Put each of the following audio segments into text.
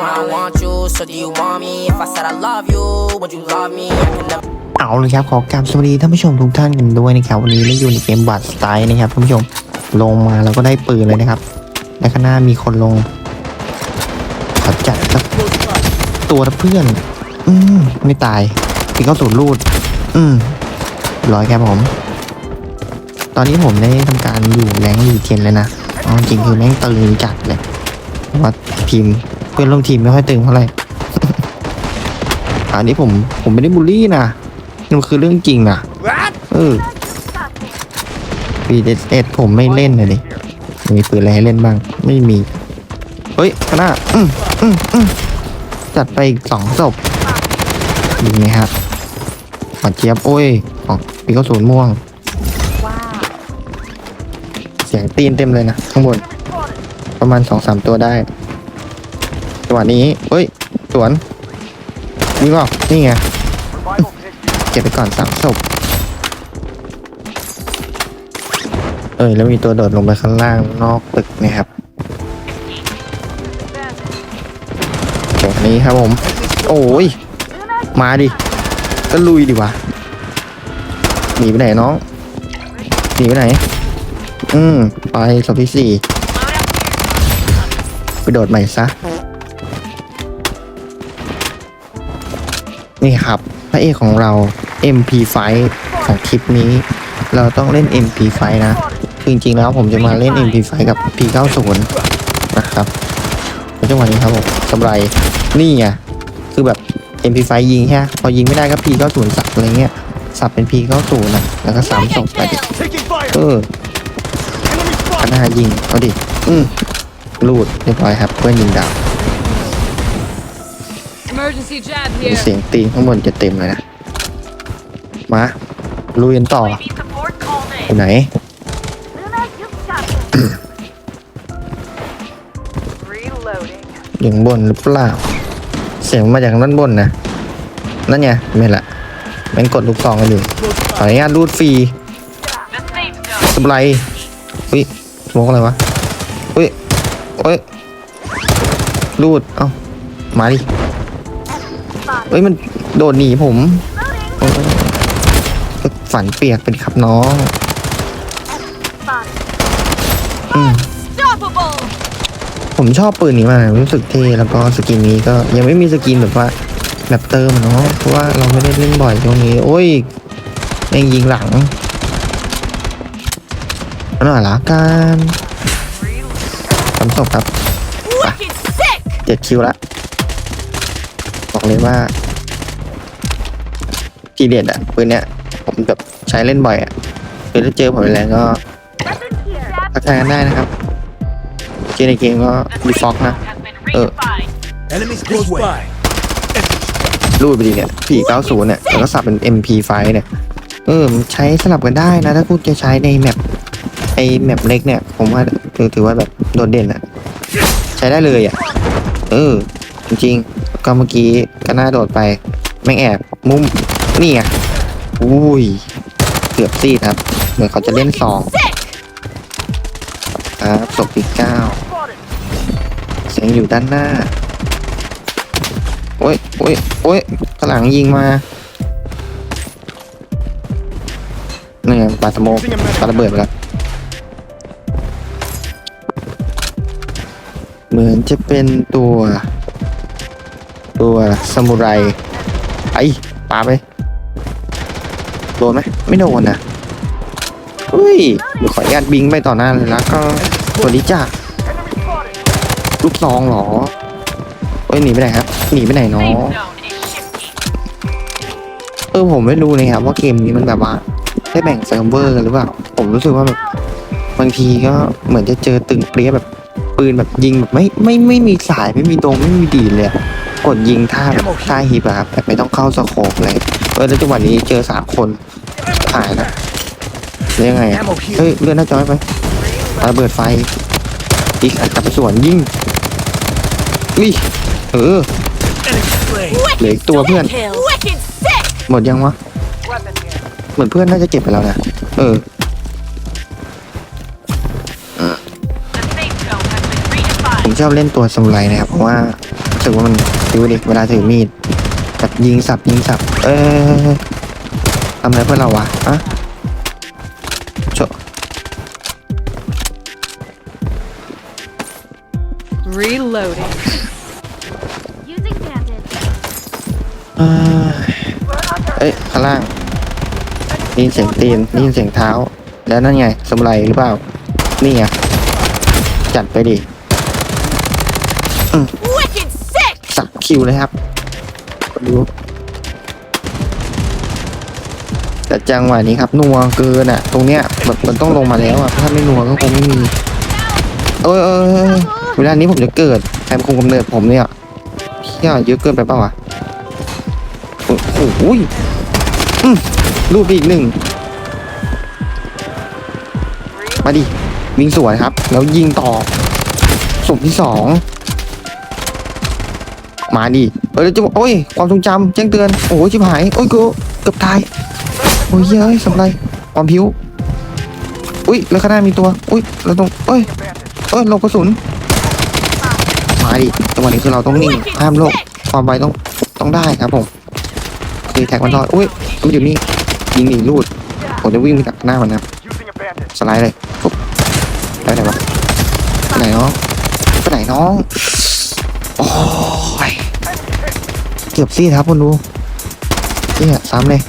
I want you, so do you want me? If I said I love you, would you love me? I can never. เอาเลยครับขอกราบสวัสดีท่านผู้ชมทุกท่านกันด้วยนะครับวันนี้เราอยู่ในเกมบัตสไตล์นะครับท่านผู้ชมลงมาแล้วก็ได้ปืนเลยนะครับและข้างหน้ามีคนลงขอจัดสักตัวเพื่อน อืมไม่ตายพี่เข้าสู่รูด อืมร้อยครับผม ตอนนี้ผมได้ทำการอยู่แรงลีเทียนเลยนะเอจริงคือแม่งตึงจัดเลยว่าทีมเพื่อนร่วมทีมไม่ค่อยตึงเท่าไหร่ อันนี้ผมผมไม่ได้บูลลี่นะนี่มันคือเรื่องจริงนะเออปีเอสผมไม่เล่นเลยดิมีปืนอะไรให้เล่นบ้าง ไม่มี เฮ้ยข้างหน้าอืมอืมอืมจัดไปอีกสองศพดีไหมครับหอดเจี๊ยบโอ้ยของปีกระสุนม่วง เสียงตีนเต็มเลยนะ ข้างบน ประมาณสองสามตัวได้จังห วะนี้เฮ้ย สวนวิ่งออกนี่ไง เก็บไปก่อนสามศพเอ้ย แล้วมีตัวโดดลงไปข้างล่างนอกตึกนะครับตรงนี้ครับผม โอ้ย มาดิ ก็ลุยดิวะ หนีไปไหนน้อง หนีไปไหน อืม ไปศพที่สี่ไปโดดใหม่ซะ นี่ครับพระเอกของเรา MP5 ของคลิปนี้ เราต้องเล่น MP5 นะคือจริงๆแล้วผมจะมาเล่น MP5 กับ P90 นะครับแล้วจังหวะนี้ครับผมกำไรนี่ไงคือแบบ MP5 ยิงแค่พอยิงไม่ได้ก็ P90 สับอะไรเงี้ยสับเป็น P90 นะแล้วก็สามส่งไปดิ Taking fire! เออ Enemy ข spotted! นายิงเอาดิอืมรูดเรียบร้อยครับเพื่อนยิงดาว Emergency jab มี here. เสียงตีนข้างบนจะเต็มเลยนะ มาลุยกันต่ออยู่ไหน Reloading. อยู่ข้างบนหรือเปล่า เสียงมาจากด้านบนนะ นั่นไงไม่ละแมันกดลูกซองกันอยู่ขออนุญาตรูดฟรีสบไลอุ้ยสโมกอะไรวะอุ้ยโอ้ยรูด เอ้า มาดิ เฮ้ยมันโดดหนีผมฝันเปียกเป็นครับน้องอืมผมชอบปืนนี้มากรู้สึกเท่แล้วก็สกินนี้ก็ยังไม่มีสกินแบบว่าแบบเติมเนาะเพราะว่าเราไม่ได้เล่นบ่อยช่วงนี้ โอ้ยแม่งยิงหลังหน่อยละกันทำศพครับเจ็ดคิวละ บอกเลยว่า ทีเด็ดอะปืนเนี้ยผมแบบใช้เล่นบ่อยอะคือถ้าเจอผมแรงก็ทักทายกันได้นะครับเจอในเกมก็มีฟ็อกนะ เออ Enemies close by! รูดไปดีเนี่ย490เนี่ยแล้วก็สับเป็น MP5 เนี่ย เออมันใช้สลับกันได้นะ ถ้าคุณจะใช้ในแมปไอแมปเล็กเนี่ย ผมว่าถือถือว่าแบบโดดเด่นอะใช้ได้เลยอะเออ จริงๆ ก็เมื่อกี้ก็น่าโดดไปแม่งแอบมุมนี่ไงอุ้ยเกือบซีดครับ เหมือนเขาจะเล่นสองครับศพที่เก้าเสียงอยู่ด้านหน้าโอ้ยโอ้ยโอ้ยข้างหลังยิงมาเนี่ไงปาสโมปาระเบิดไปแล้วเหมือนจะเป็นตัว ตัวซามูไรไอ้ปาไป โดนไหมไม่โดนนะอุ้ยขออนุญาตบิงไปต่อหน้าเลยแล้วก็สวัสดีจ้าลูกซองเหรอเอ้ยหนีไปไหนครับหนีไปไหนเนาะเออผมไม่รู้เลยครับว่าเกมนี้มันแบบว่าได้แบ่งเซิร์ฟเวอร์กันหรือเปล่าผมรู้สึกว่าแบบบางทีก็เหมือนจะเจอตึงเปรี้ยแบบปืนแบบยิงแบบไม่ไม่ไม่มีสายไม่มีตรงไม่มีดีเลยอะ กดยิงท่าแบบท่าฮิปอะครับแบบไม่ต้องเข้าสโคปเลยเออแล้วจังหวะนี้เจอสามคนหายนะแล้วยังไงอะ Ammo here! เฮ้ยเลื่อนหน้าจอยไปปาระเบิดไฟอีกอัดกลับไปสวนยิงอุ้ยเออ Enemy slain! เหลืออีกตัวเพื่อน Kill. Wicked sick! หมดยังวะ Weapon here. เหมือนเพื่อนน่าจะเก็บไปแล้วนะเออผมชอบเล่นตัวสมุไรนะครับเพราะว่า รู้สึกว่ามันดูดิเวลาถือมีดแบบยิงสับยิงสับ เออทำอะไรเพื่อเราวะอะโช Reloading. Using bandage. เอ้ยเอ้ยข้างล่างได้ยินเสียงตีนได้ยินเสียงเท้า แล้วนั่นไงสมุไรหรือเปล่า นี่ไงจัดไปดิ Wicked sick! สัก คิวเลยครับดูแต่จังหวะนี้ครับนัวเกินอะ ตรงเนี้ยแบบมันต้องลงมาแล้วอะถ้าไม่นัวก็คงไม่มีเออเออเวลานี้ผมจะเกิดแอมคงกำเนิดผมเนี่ยเที่ยเยอะเกินไปเปล่าวะโอ้โหอืมรูปอีกหนึ่งมาดิวิ่งสวยครับ แล้วยิงต่อศพที่สอง มาดิเออจะบอกโอ้ยความทรงจำแจ้งเตือนโอ้ยชิบหายโอ้ยกูเกือบตายโอ้ยเฮ้ยสำไรความผิวอุ้ยแล้วข้างหน้ามีตัวอุ้ยแล้วตรงเอ้ยเอ้ยลบกระสุนมาดิจังหวะนี้คือเราต้องนิ่งห้ามโลกความไวต้องต้องได้ครับผมคือแท็กมันรอดอุ้ยมันอยู่นี่ยิงหนีรูดผมจะวิ่งไปตัดหน้ามันนะสไลด์เลยปุ๊บไปไหนวะไปไหนน้องไปไหนน้อง โอ้ยเกือบซี่ครับคุณดูเนี่ยซ้ำเลย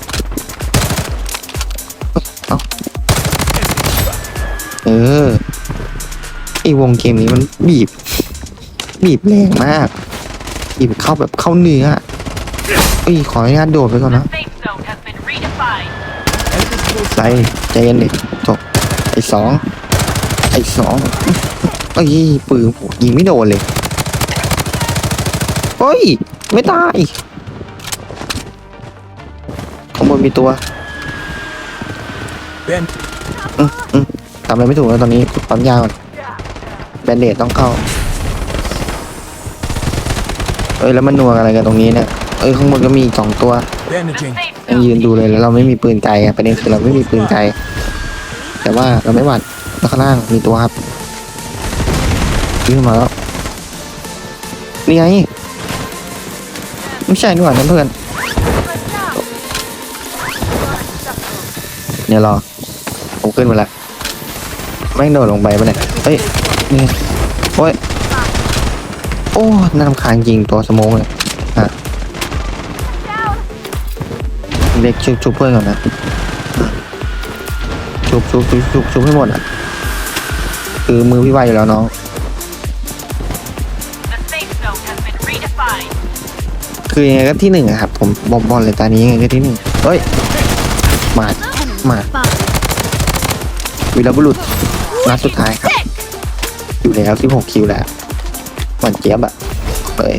เอาเออไอวงเกมนี้มันบีบ บีบแรงมาก บีบเข้าแบบเข้าเนื้อเอ้ยขออนุญาตโดดไปก่อนนะ Safe zone has been redefined. Enemies close ไล่ใจเย็นดิจบไอ้สองไอ้สองเอ้ยปืนยิงไม่โดนเลย เฮ้ย ไม่ตายข้างบนมีตัว Bend. ทำอะไรไม่ถูกแล้วตอนนี้ปั๊มยาก่อนแบนเดดต้องเข้า เอ้ยแล้วมันนัวอะไรกันตรงนี้เนี่ย เอ้ยข้างบนก็มีอีกสองตัว Bandaging. ยังยืนดูเลยแล้วเราไม่มีปืนไกลอะประเด็นคือเราไม่มีปืนไกล แต่ว่าเราไม่หวัดแล้วข้างล่างมีตัวครับวิ่งมาแล้ว นี่ไง ไม่ใช่นี่หว่านั่นเพื่อน เนี่ยรอ ผมขึ้นมาแล้วไม่งโดดลงไปปะเนี่ย เฮ้ย นี่โอ้ย โอ้น่ารำคาญจริงตัวสมองเลยอะเด็กชุบชุบเพื่อนก่อนนะ ชุบชุบชุบชุบชุบให้หมดอะ คือมือพี่ไวอยู่แล้วน้อง The safe zone has been redefined. คือยังไงก็ที่หนึ่งอะครับผมบอมบอลเลยตอนนี้ยังไงก็ที่หนึ่งเฮ้ยมามาวีรบุรุษนัดสุดท้ายครับ อยู่แล้ว16คิวแล้วหมันเจี๊ยบอะเฮ้ย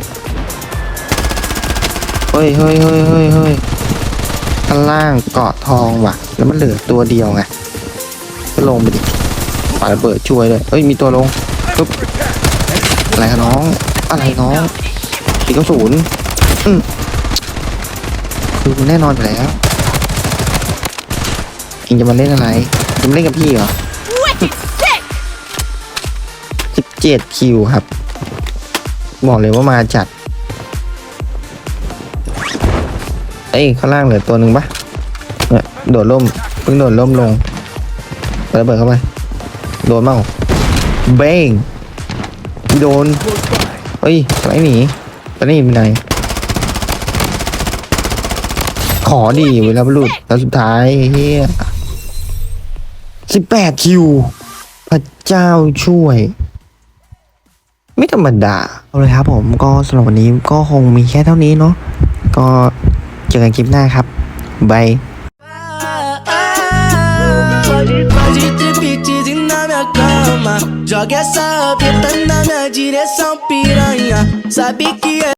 เฮ้ยเฮ้ยเฮ้ยเฮ้ยเฮ้ยข้างล่างเกาะทองว่ะ แล้วมันเหลือตัวเดียวไงก็ลงไปดิปาระเบิดช่วยเลยเฮ้ยมีตัวลงปึ๊บอะไรคะน้อง อะไรน้องตีกระสุนอืม คือแน่นอนอยู่แล้วเองจะมาเล่นอะไรจะมาเล่นกับพี่เหรอ Wicked sick! สิบเจ็ดคิวครับ บอกเลยว่ามาจัด เอ้ย ข้างล่างเหลือตัวหนึ่งปะเนี่ยโดดร่มเพิ่งโดดร่มลงไประเบิดเข้าไป โดนเมาเบ้งโดน Close by. เฮ้ยสไลด์หนีตอนนี้เป็นไง ขอดีเวลาบรรลุแล้วสุดท้ายเฮียสิบแปดคิว พระเจ้าช่วย ไม่ธรรมดา เอาเลยครับผมก็สำหรับวันนี้ก็คงมีแค่เท่านี้เนาะก็เจอกันคลิปหน้าครับบาย Joga essa rabeta na minha direção, piranha. Sabe que é.